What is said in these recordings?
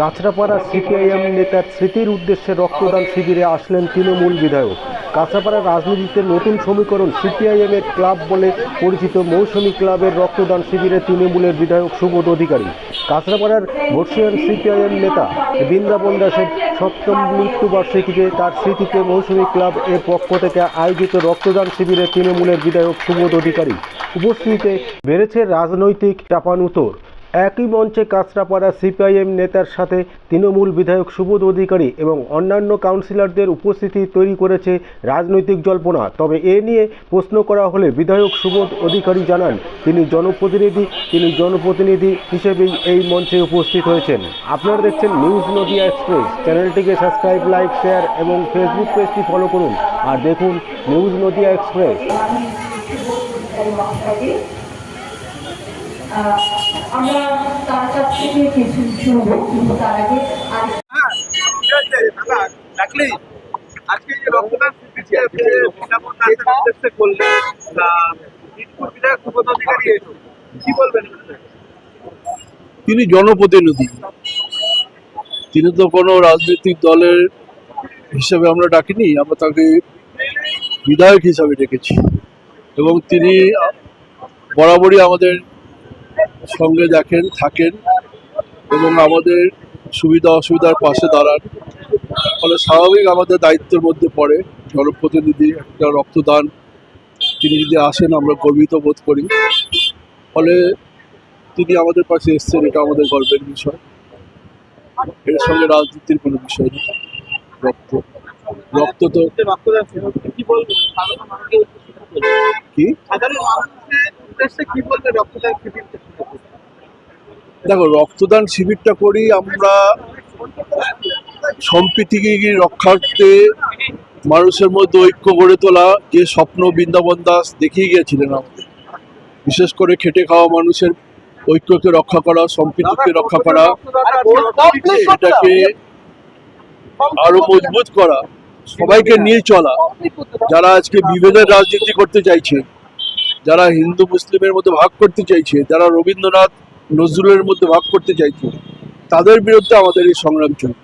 Kanchrapara CPIM নেতার স্মৃতির উদ্দেশ্যে রক্তদান শিবিরে আসলেন তৃণমূল বিধায়ক। কাঁচরাপাড়া রাজনীতিতে নতুন সমীকরণ সিপিআইএম এর ক্লাব বলে পরিচিত মৌসুমী ক্লাবের রক্তদান শিবিরে তৃণমূলের বিধায়ক সুবোধ অধিকারী। কাঁচরাপাড়ার বর্ষিয়ান সিপিআইএম নেতা বৃন্দাবন দাসের সপ্তম মৃত্যুবার্ষিকীতে তার স্মৃতিতে মৌসুমী ক্লাব এর পক্ষ থেকে আয়োজিত রক্তদান শিবিরে তৃণমূলের বিধায়ক সুবোধ অধিকারী। উপস্থিতিতে বেড়েছে রাজনৈতিক চাপানুতর। একই মঞ্চে কাঁচরাপাড়া সিপিআইএম নেতার সাথে তৃণমূল বিধায়ক সুবোধ অধিকারী এবং অন্যান্য কাউন্সিলরদের উপস্থিতি তৈরি করেছে রাজনৈতিক জল্পনা। তবে এ নিয়ে প্রশ্ন করা হলে বিধায়ক সুবোধ অধিকারী জানান, তিনি জনপ্রতিনিধি তিনি জনপ্রতিনিধি হিসেবেই এই মঞ্চে উপস্থিত হয়েছেন। আপনারা দেখছেন নিউজ নদিয়া এক্সপ্রেস। চ্যানেলটিকে সাবস্ক্রাইব, লাইক, শেয়ার এবং ফেসবুক পেজটি ফলো করুন। আর দেখুন নিউজ নদিয়া এক্সপ্রেস। আমরা তার কাছ থেকে কিছু শুনব কিন্তু তার আগে আর হ্যাঁ? আজকে যে রক্তদান বিধায়ক সুবোধ অধিকারী কি বলবেন? তিনি জনপ্রতিনিধি। তিনি তো কোনো রাজনৈতিক দলের হিসাবে আমরা ডাকিনি আমরা তাকে বিধায়ক হিসাবে ডেকেছি। এবং তিনি বরাবরই আমাদের সঙ্গে দেখেন থাকেন এবং আমাদের সুবিধা অসুবিধার পাশে দাঁড়ান। ফলে স্বাভাবিক আমাদের দায়িত্বের মধ্যে পড়ে জনপ্রতিনিধি একটা রক্তদান। তিনি যদি আসেন, আমরা গর্বিত বোধ করি। ফলে তিনি আমাদের পাশে এসছেন, এটা আমাদের গর্বের বিষয়। এর সঙ্গে রাজনীতির কোনো বিষয় নেই। রক্ত রক্ত তো কি? দেখো রক্তদান শিবিরটা করি আমরা সম্প্রীতিকে রক্ষার্থে মানুষের মধ্যে ঐক্য গড়ে তোলা যে স্বপ্ন বৃন্দাবন দাস দেখিয়ে গিয়েছিলেন আমাদের। বিশেষ করে খেটে খাওয়া মানুষের ঐক্যকে রক্ষা করা সম্প্রীতিকে রক্ষা করা এটাকে আরও মজবুত করা। সবাইকে নিয়ে চলা। যারা আজকে বিভেদের রাজনীতি করতে চাইছে যারা হিন্দু মুসলিমের মধ্যে ভাগ করতে চাইছে যারা রবীন্দ্রনাথ নজরুলের মধ্যে ভাগ করতে চাইছে তাদের বিরুদ্ধে আমাদের এই সংগ্রাম চলবে।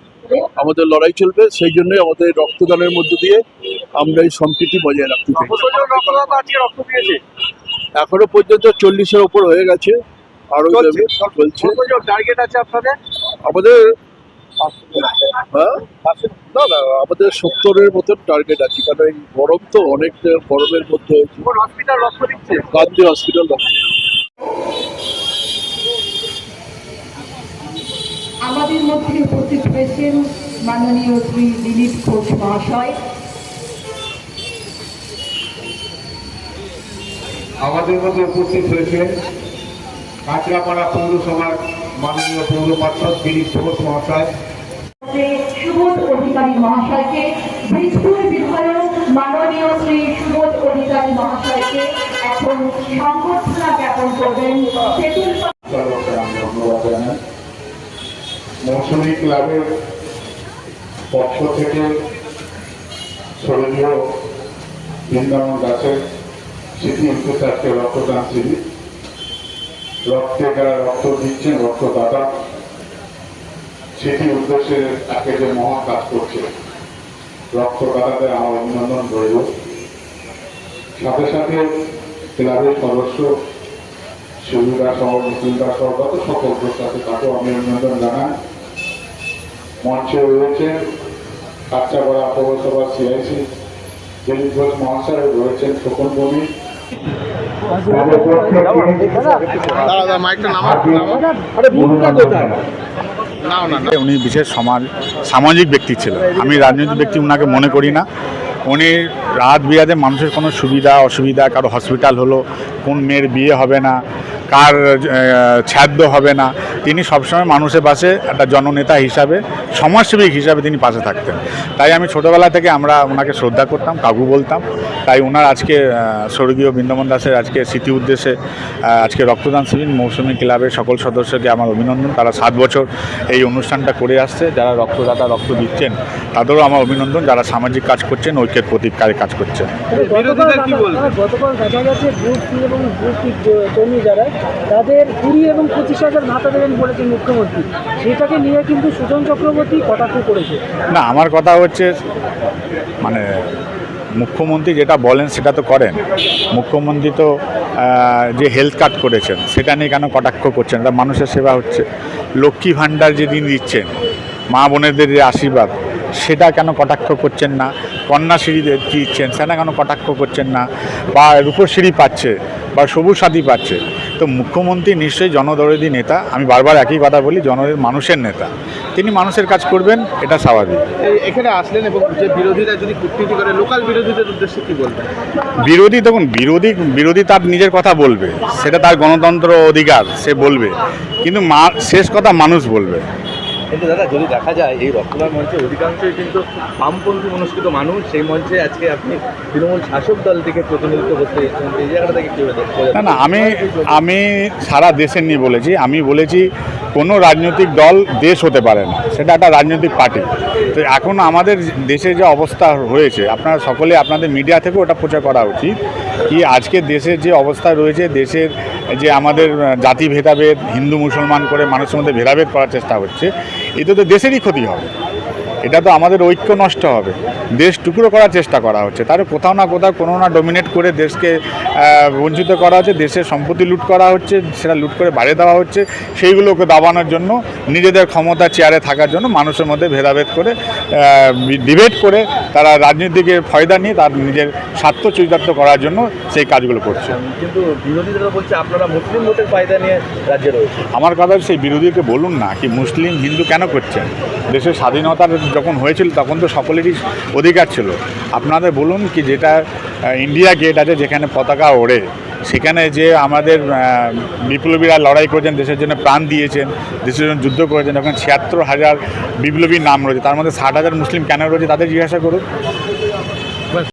আমাদের লড়াই চলবে সেই জন্যই আমাদের রক্তদানের মধ্য দিয়ে আমরা এই সম্প্রীতি বজায় রাখতে চাই। এখনও পর্যন্ত চল্লিশের ওপর হয়ে গেছে। আরও চলছে। আমাদের না না আমাদের সত্তরের মতন টার্গেট আছে কারণ এই গরম তো অনেক গরমের মধ্যে হসপিটাল রক্ত দিচ্ছে? গান্ধী হসপিটাল আমাদের মধ্যে উপস্থিত হয়েছেন মাননীয় শ্রী দিলীপ ঘোষ মহাশয়। আমাদের মধ্যে উপস্থিত হয়েছেন কাঁচরাপাড়া পৌরসভার মাননীয় পৌর পার্ষদ দিলীপ ঘোষ মহাশয় সুবোধ অধিকারী মহাশয়কে বিধায়ক মাননীয় শ্রী সুবোধ অধিকারী মহাশয়কে এখন সংবর্ধনা জ্ঞাপন করবেন। মৌসুমী ক্লাবের পক্ষ থেকে স্মরণীয় বৃন্দাবন দাসের স্মৃতি রক্তদান শিবির। রক্তে যারা রক্ত দিচ্ছেন, রক্তদাতা সেটি উদ্দেশ্যে তাকে যে মহা কাজ করছে, রক্তদাতাদের আমার অভিনন্দন রইল। সাথে সাথে ক্লাবের সদস্য সুবিধা সহ মুসলিমরা সহ, যত সকল আছে, তাকেও আমি অভিনন্দন জানাই। মঞ্চে রয়েছে কাঁচাপাড়া পৌরসভা সিআইসি, দিলীপ ঘোষ মহাশয় রয়েছেন শোকন বমি উনি বিশেষ সমাজ, সামাজিক ব্যক্তি ছিলেন। আমি রাজনৈতিক ব্যক্তি ওনাকে মনে করি না। উনি রাত বিরাতে মানুষের কোনো সুবিধা, অসুবিধা, কারও হসপিটাল হলো, কোন মেয়ের বিয়ে হবে না। কার ছাদ্য হবে না। তিনি সবসময় মানুষের পাশে একটা জননেতা হিসাবে সমাজসেবী হিসাবে তিনি পাশে থাকতেন। তাই আমি ছোটোবেলা থেকে আমরা ওনাকে শ্রদ্ধা করতাম কাকু বলতাম। তাই ওনার আজকে স্বর্গীয় বৃন্দাবন দাসের আজকে স্মৃতি উদ্দেশ্যে আজকে রক্তদান শিবির মৌসুমী ক্লাবের সকল সদস্যকে আমার অভিনন্দন। তারা সাত বছর এই অনুষ্ঠানটা করে আসছে। যারা রক্তদাতা রক্ত দিচ্ছেন তাদেরও আমার অভিনন্দন। যারা সামাজিক কাজ করছেন ঐক্যের প্রতিকারে কাজ করছেন। বিরোধীদের কি বলবেন গতকাল দেখা গেছে এবং যারা তাদের কুড়ি এবং পঁচিশ হাজার ভাতা দেবেন বলেছেন মুখ্যমন্ত্রী। সেটাকে নিয়ে কিন্তু সুজন চক্রবর্তী কটাক্ষ করেছে। না, আমার কথা হচ্ছে মানে মুখ্যমন্ত্রী যেটা বলেন সেটা তো করেন। মুখ্যমন্ত্রী তো যে হেলথ কার্ড করেছেন, সেটা নিয়ে কেন কটাক্ষ করছেন? তা মানুষের সেবা হচ্ছে। লক্ষ্মী ভাণ্ডার যেদিন দিচ্ছেন, মা বোনেদের যে আশীর্বাদ, সেটা কেন কটাক্ষ করছেন না? কন্যাশ্রী দিচ্ছেন, সেটা কেন কটাক্ষ করছেন না? বা রূপশ্রী পাচ্ছে, বা সবুজ সাথী পাচ্ছে। তো মুখ্যমন্ত্রী নিশ্চয়ই জনদরদি নেতা। আমি বারবার একই কথা বলি জন মানুষের নেতা। তিনি মানুষের কাজ করবেন এটা স্বাভাবিক। এখানে আসলেন এবং যে বিরোধীরা যদি কূটনীতি করে লোকাল বিরোধীদের উদ্দেশ্যে কি বলবেন? বিরোধী দেখুন বিরোধী বিরোধী তার নিজের কথা বলবে। সেটা তার গণতন্ত্র অধিকার সে বলবে। কিন্তু মা শেষ কথা মানুষ বলবে। কিন্তু দাদা যদি দেখা যায় এই রক্তদান মঞ্চে অধিকাংশই কিন্তু বামপন্থী মনস্কৃত মানুষ। সেই মঞ্চে আজকে আপনি তৃণমূল শাসক দল থেকে প্রতিনিধিত্ব করতে এসেছেন। এই জায়গাটা থেকে কি না না আমি আমি সারা দেশের নিয়ে বলেছি। আমি বলেছি কোনো রাজনৈতিক দল দেশ হতে পারে না। সেটা একটা রাজনৈতিক পার্টি। তো এখন আমাদের দেশে যে অবস্থা হয়েছে আপনারা সকলে আপনাদের মিডিয়া থেকেও ওটা প্রচার করা উচিত। কি আজকে দেশের যে অবস্থা রয়েছে, দেশের যে আমাদের জাতি ভেদাভেদ, হিন্দু মুসলমান করে মানুষের মধ্যে ভেদাভেদ করার চেষ্টা হচ্ছে, এতে তো দেশেরই ক্ষতি হবে। এটা তো আমাদের ঐক্য নষ্ট হবে। দেশ টুকরো করার চেষ্টা করা হচ্ছে। তার কোথাও না কোথাও কোনো না ডোমিনেট করে দেশকে বঞ্চিত করা হচ্ছে দেশের সম্পত্তি লুট করা হচ্ছে সেটা লুট করে বাড়িয়ে দেওয়া হচ্ছে সেইগুলোকে দাবানোর জন্য নিজেদের ক্ষমতা চেয়ারে থাকার জন্য মানুষের মধ্যে ভেদাভেদ করে ডিবেট করে তারা রাজনীতিকে ফয়দা নিয়ে তার নিজের স্বার্থ চরিতার্থ করার জন্য সেই কাজগুলো করছে। কিন্তু বিরোধীরা বলছে আপনারা মুসলিম ভোটের ফায়দা নিয়ে রাজ্যে রয়েছে আমার কথা সেই বিরোধীকে বলুন না কি মুসলিম হিন্দু কেন করছেন? দেশের স্বাধীনতার যখন হয়েছিল তখন তো সকলেরই অধিকার ছিল। আপনাদের বলুন কি যেটা ইন্ডিয়া গেট আছে যেখানে পতাকা ওড়ে, সেখানে যে আমাদের বিপ্লবীরা লড়াই করেছেন, দেশের জন্য প্রাণ দিয়েছেন, দেশের জন্য যুদ্ধ করেছেন, ওখানে ছিয়াত্তর হাজার বিপ্লবীর নাম রয়েছে, তার মধ্যে ষাট হাজার মুসলিম কেন রয়েছে তাদের জিজ্ঞাসা করুন।